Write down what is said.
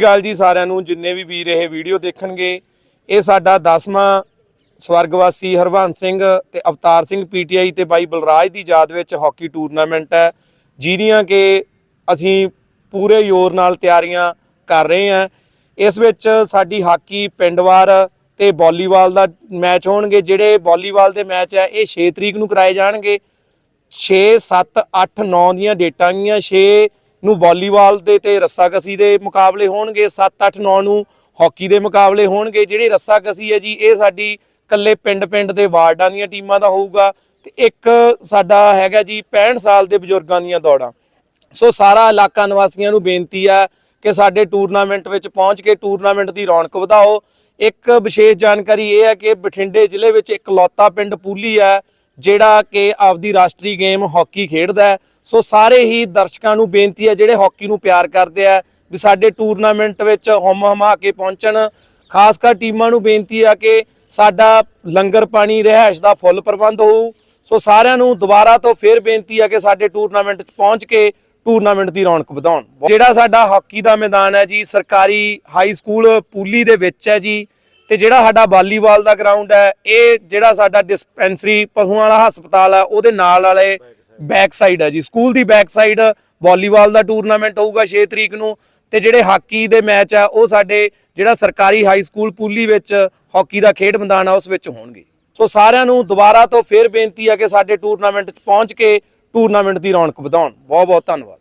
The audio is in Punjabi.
ਗੱਲ ਜੀ ਸਾਰਿਆਂ ਨੂੰ, ਜਿੰਨੇ ਵੀ ਵੀਰ ਇਹ ਵੀਡੀਓ ਦੇਖਣਗੇ, ਇਹ ਸਾਡਾ 10ਵਾਂ ਸਵਰਗਵਾਸੀ ਹਰਵੰਸ ਸਿੰਘ ਤੇ ਅਵਤਾਰ ਸਿੰਘ ਪੀਟੀਆਈ ਤੇ ਬਾਈ ਬਲਰਾਜ ਦੀ ਯਾਦ ਵਿੱਚ ਹਾਕੀ ਟੂਰਨਾਮੈਂਟ ਹੈ, ਜਿਹਦੀਆਂ ਕਿ ਅਸੀਂ ਪੂਰੇ ਜ਼ੋਰ ਨਾਲ ਤਿਆਰੀਆਂ ਕਰ ਰਹੇ ਹਾਂ। ਇਸ ਵਿੱਚ ਸਾਡੀ ਹਾਕੀ ਪਿੰਡਵਾਰ ਤੇ ਵਾਲੀਬਾਲ ਦਾ ਮੈਚ ਹੋਣਗੇ। ਜਿਹੜੇ ਵਾਲੀਬਾਲ ਦੇ ਮੈਚ ਹੈ, ਇਹ 6 ਤਰੀਕ ਨੂੰ ਕਰਾਏ ਜਾਣਗੇ। 6 7 8 9 ਦੀਆਂ ਡੇਟਾਂ ਗਈਆਂ 6 ਨੂੰ ਵਾਲੀਬਾਲ ਦੇ ਤੇ ਰੱਸਾਕਸੀ ਦੇ ਮੁਕਾਬਲੇ ਹੋਣਗੇ 7 8 9 ਨੂੰ ਹਾਕੀ ਦੇ ਮੁਕਾਬਲੇ ਹੋਣਗੇ। ਜਿਹੜੀ ਰੱਸਾਕਸੀ ਹੈ ਜੀ, ਇਹ ਸਾਡੀ ਕੱਲੇ ਪਿੰਡ-ਪਿੰਡ ਦੇ ਵਾਰਡਾਂ ਦੀਆਂ ਟੀਮਾਂ ਦਾ ਹੋਊਗਾ ਤੇ ਇੱਕ ਸਾਡਾ ਹੈਗਾ ਜੀ 65 ਸਾਲ ਦੇ ਬਜ਼ੁਰਗਾਂ ਦੀਆਂ ਦੌੜਾਂ। ਸੋ ਸਾਰਾ ਇਲਾਕਾ ਨਿਵਾਸੀਆਂ ਨੂੰ ਬੇਨਤੀ ਆ ਕਿ ਸਾਡੇ ਟੂਰਨਾਮੈਂਟ ਵਿੱਚ ਪਹੁੰਚ ਕੇ ਟੂਰਨਾਮੈਂਟ ਦੀ ਰੌਣਕ ਵਧਾਓ। ਇੱਕ ਵਿਸ਼ੇਸ਼ ਜਾਣਕਾਰੀ ਇਹ ਹੈ ਕਿ ਬਠਿੰਡੇ ਜ਼ਿਲ੍ਹੇ ਵਿੱਚ ਇਕਲੌਤਾ ਪਿੰਡ ਪੂਲੀ ਹੈ, ਜਿਹੜਾ ਕਿ ਆਪਦੀ ਰਾਸ਼ਟਰੀ ਗੇਮ ਹਾਕੀ ਖੇਡਦਾ ਹੈ। ਸੋ ਸਾਰੇ ਹੀ ਦਰਸ਼ਕਾਂ ਨੂੰ ਬੇਨਤੀ ਹੈ, ਜਿਹੜੇ ਹਾਕੀ ਨੂੰ ਪਿਆਰ ਕਰਦੇ ਆ, ਵੀ ਸਾਡੇ ਟੂਰਨਾਮੈਂਟ ਵਿੱਚ ਹਮ ਹਮਾ ਕੇ ਪਹੁੰਚਣ। ਖਾਸ ਕਰ ਟੀਮਾਂ ਨੂੰ ਬੇਨਤੀ ਆ ਕਿ ਸਾਡਾ ਲੰਗਰ ਪਾਣੀ ਰਹਿائش ਦਾ ਫੁੱਲ ਪ੍ਰਬੰਧ ਹੋਊ। ਸੋ ਸਾਰਿਆਂ ਨੂੰ ਦੁਬਾਰਾ ਤੋਂ ਫੇਰ ਬੇਨਤੀ ਆ ਕਿ ਸਾਡੇ ਟੂਰਨਾਮੈਂਟ 'ਚ ਪਹੁੰਚ ਕੇ ਟੂਰਨਾਮੈਂਟ ਦੀ ਰੌਣਕ ਵਧਾਉਣ। ਜਿਹੜਾ ਸਾਡਾ ਹਾਕੀ ਦਾ ਮੈਦਾਨ ਹੈ ਜੀ, ਸਰਕਾਰੀ ਹਾਈ ਸਕੂਲ ਪੂਲੀ ਦੇ ਵਿੱਚ ਹੈ ਜੀ, ਤੇ ਜਿਹੜਾ ਸਾਡਾ ਵਾਲੀਬਾਲ ਦਾ ਗਰਾਊਂਡ ਹੈ, ਇਹ ਜਿਹੜਾ ਸਾਡਾ ਡਿਸਪੈਂਸਰੀ ਪਸ਼ੂਆਂ ਵਾਲਾ ਹਸਪਤਾਲ ਹੈ, ਉਹਦੇ ਨਾਲ ਵਾਲੇ ਬੈਕ ਸਾਈਡ ਹੈ ਜੀ। ਸਕੂਲ ਦੀ ਬੈਕ ਸਾਈਡ ਵਾਲੀਬਾਲ ਦਾ ਟੂਰਨਾਮੈਂਟ ਹੋਊਗਾ 6 ਤਰੀਕ ਨੂੰ ਤੇ ਜਿਹੜੇ ਹਾਕੀ ਦੇ ਮੈਚ ਆ, ਉਹ ਸਾਡੇ ਜਿਹੜਾ ਸਰਕਾਰੀ ਹਾਈ ਸਕੂਲ ਪੂਲੀ ਵਿੱਚ ਹਾਕੀ ਦਾ ਖੇਡ ਮੈਦਾਨ ਆ, ਉਸ ਵਿੱਚ ਹੋਣਗੇ। ਸੋ ਸਾਰਿਆਂ ਨੂੰ ਦੁਬਾਰਾ ਤੋਂ ਫੇਰ ਬੇਨਤੀ ਆ ਕਿ ਸਾਡੇ ਟੂਰਨਾਮੈਂਟ 'ਚ ਪਹੁੰਚ ਕੇ ਟੂਰਨਾਮੈਂਟ ਦੀ ਰੌਣਕ ਵਧਾਉਣ। ਬਹੁਤ ਬਹੁਤ ਧੰਨਵਾਦ।